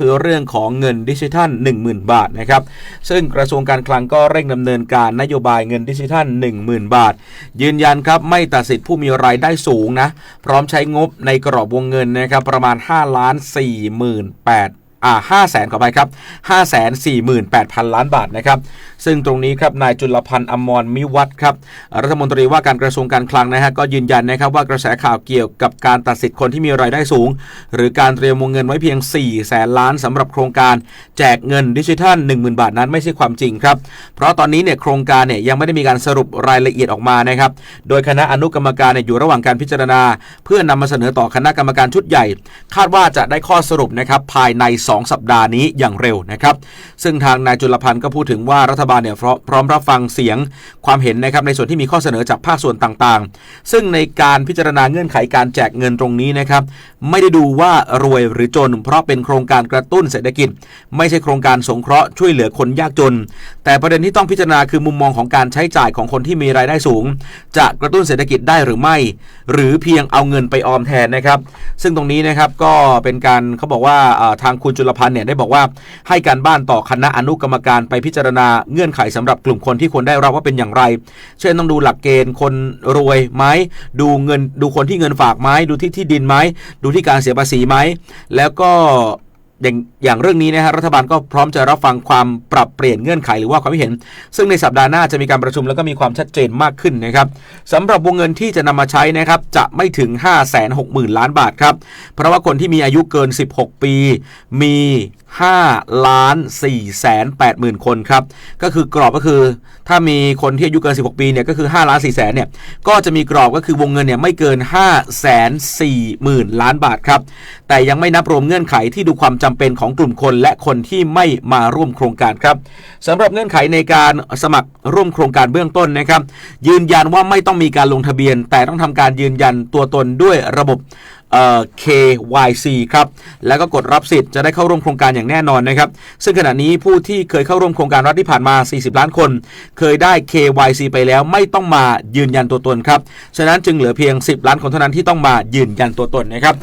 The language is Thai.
คือเรื่องของเงินดิจิทัล 10,000 บาทนะครับซึ่งกระทรวงการคลังก็เร่งดำเนินการนโยบายเงินดิจิทัล 10,000 บาท ยืนยันครับไม่ตัดสิทธิ์ผู้มีรายได้สูงนะ พร้อมใช้งบในกรอบวงเงินนะครับประมาณ 5 ล้าน48,000 อ่า5แสนขอไปครับ5แสน48,000ล้านบาทนะครับ ซึ่งตรงนี้ครับนายจุลพันธ์อมรมิวัฒน์ครับรัฐมนตรีว่าการกระทรวงการคลังนะฮะก็ยืนยันนะครับว่ากระแสข่าวเกี่ยวกับการตัดสิทธิ์คนที่มีรายได้สูง หรือการเตรียมวงเงินไว้เพียง4แสนล้านสำหรับโครงการแจกเงินดิจิทัล10,000 บาทนั้นไม่ใช่ความจริงครับ เพราะตอนนี้เนี่ยโครงการเนี่ยยังไม่ได้มีการสรุปรายละเอียดออกมานะครับโดยคณะอนุกรรมการเนี่ยอยู่ระหว่างการพิจารณา เพื่อนำมาเสนอต่อคณะกรรมการชุดใหญ่ คาดว่าจะได้ข้อสรุปนะครับภายใน2สัปดาห์นี้อย่างเร็วนะครับ ซึ่งทางนายจุลพันธ์ก็พูดถึงว่ารัฐบาลเนี่ยพร้อมรับฟังเสียงความเห็นนะครับในส่วนที่มีข้อเสนอจากภาคส่วนต่างๆ ซึ่งในการพิจารณาเงื่อนไขการแจกเงินตรงนี้นะครับไม่ได้ดูว่ารวยหรือจน เพราะเป็นโครงการกระตุ้นเศรษฐกิจ ไม่ใช่โครงการสงเคราะห์ช่วยเหลือคนยากจน แต่ประเด็นที่ต้องพิจารณาคือมุมมองของการใช้จ่ายของคนที่มีรายได้สูง จะกระตุ้นเศรษฐกิจได้หรือไม่ หรือเพียงเอาเงินไปออมแทนนะครับ ซึ่งตรงนี้นะครับก็เป็นการเขาบอกว่าอ่าทางคุณจุลพันธ์เนี่ยได้บอกว่าให้การบ้านต่อคณะอนุกรรมการไปพิจารณาเงื่อนไขสำหรับกลุ่มคนที่ควรได้รับว่าเป็นอย่างไร เช่นต้องดูหลักเกณฑ์คนรวยไหมดูเงินดูคนที่เงินฝากไหมดูที่ที่ดินไหมดูที่การเสียภาษีไหมแล้วก็ อย่างอย่างเรื่องนี้นะฮะรัฐบาลก็พร้อมจะรับฟังความปรับเปลี่ยนเงื่อนไขหรือว่าความคิดเห็น ซึ่งในสัปดาห์หน้าจะมีการประชุมแล้วก็มีความชัดเจนมากขึ้นนะครับสำหรับวงเงินที่จะนำมาใช้นะครับจะไม่ถึง 5 6 0 0 0 0 ล้านบาทครับเพราะว่าคนที่มีอายุเกิน 16 ปี มี 5ล้าน4แสน8หมื่นคนครับ ก็คือกรอบก็คือ ถ้ามีคนที่อายุเกิน 16 ปีเนี่ยก็คือ5ล้าน4แสนเนี่ยก็จะมีกรอบก็คือวงเงินเนี่ยไม่เกิน5แสน4หมื่นล้านบาทครับ แต่ยังไม่นับรวมเงื่อนไขที่ดูความจำเป็นของกลุ่มคนและคนที่ไม่มาร่วมโครงการครับสำหรับเงื่อนไขในการสมัครร่วมโครงการเบื้องต้นนะครับ ยืนยันว่าไม่ต้องมีการลงทะเบียน แต่ต้องทำการยืนยันตัวตนด้วยระบบ KYC ครับ แล้วก็กดรับสิทธิ์จะได้เข้าร่วมโครงการอย่างแน่นอนนะครับ ซึ่งขณะนี้ผู้ที่เคยเข้าร่วมโครงการรัฐที่ผ่านมา 40 ล้านคน เคยได้ KYC ไปแล้วไม่ต้องมายืนยันตัวตนครับ ฉะนั้นจึงเหลือเพียง 10 ล้านคนเท่านั้นที่ต้องมายืนยันตัวตนนะครับ